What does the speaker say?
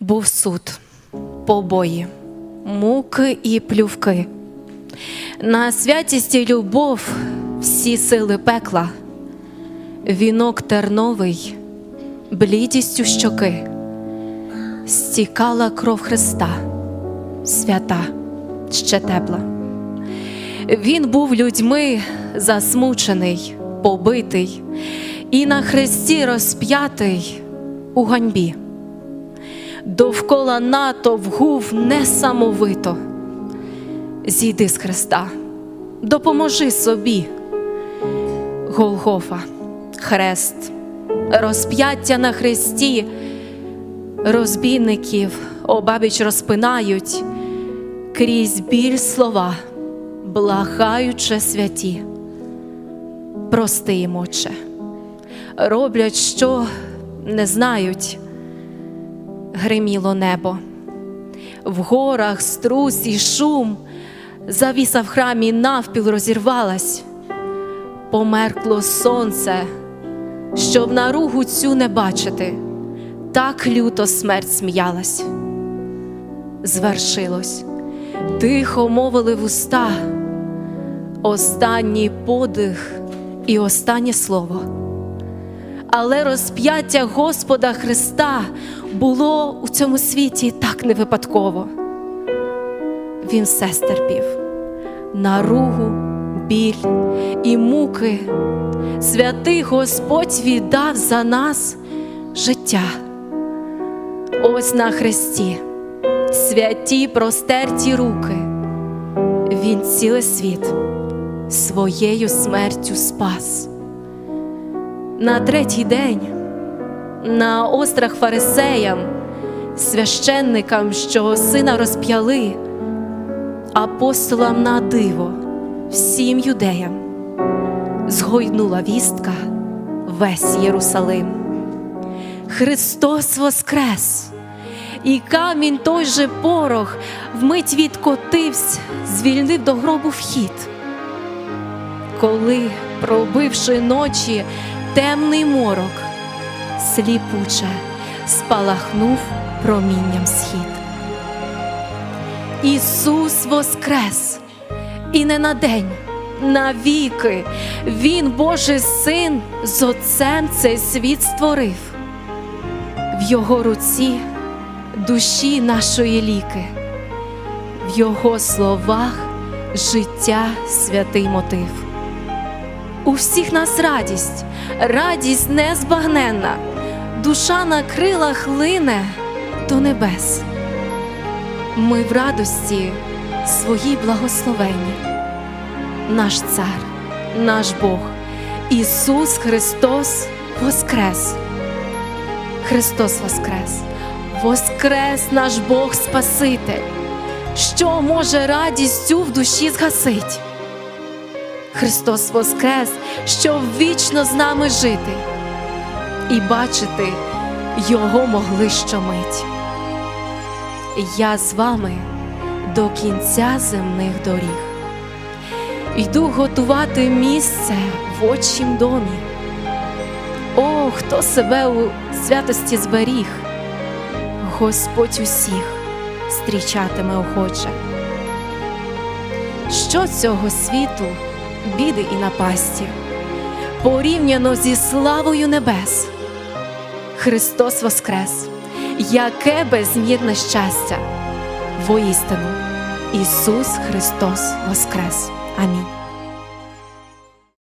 Був суд, побої, муки і плювки. На святість і любов всі сили пекла, вінок терновий, блідістю щоки, стікала кров Христа, свята, ще тепла. Він був людьми засмучений, побитий і на хресті розп'ятий у ганьбі. Довкола натовп гув несамовито. Зійди з хреста, допоможи собі. Голгофа, хрест, розп'яття на хресті, розбійників обабіч розпинають, крізь біль слова, благаюче святі. Прости їм, Отче, роблять, що не знають, гриміло небо. В горах струс і шум, завіса в храмі навпіл розірвалась, померкло сонце, щоб наругу цю не бачити, так люто смерть сміялась. Звершилось, тихо мовили вуста, останній подих і останнє слово. Але розп'яття Господа Христа було у цьому світі так не випадково. Він все стерпів, наругу, біль і муки. Святий Господь віддав за нас життя. Ось на хресті, святі простерті руки. Він цілий світ своєю смертю спас. На третій день на острах фарисеям, священникам, що сина розп'яли, апостолам на диво, всім юдеям, згойнула вістка весь Єрусалим. Христос воскрес, і камінь той же порох вмить відкотився, звільнив до гробу вхід. Коли, пробивши ночі, темний морок, сліпуче спалахнув промінням схід. Ісус воскрес, і не на день, навіки Він, Божий син, з Отцем цей світ створив. В Його руці душі нашої ліки, в Його словах життя святий мотив. У всіх нас радість, радість незбагненна, душа на крилах лине до небес. Ми в радості своїй благословенні, наш цар, наш Бог, Ісус Христос Воскрес. Христос Воскрес, Воскрес наш Бог Спаситель, що може радість цю в душі згасить. Христос Воскрес, щоб вічно з нами жити і бачити Його могли щомить. Я з вами до кінця земних доріг. Йду готувати місце в отчим домі. О, хто себе у святості зберіг, Господь усіх зустрічатиме охоче. Що цього світу? Біди і напасті, порівняно зі славою небес. Христос Воскрес, яке безмірне щастя, воістину Ісус Христос Воскрес. Амінь.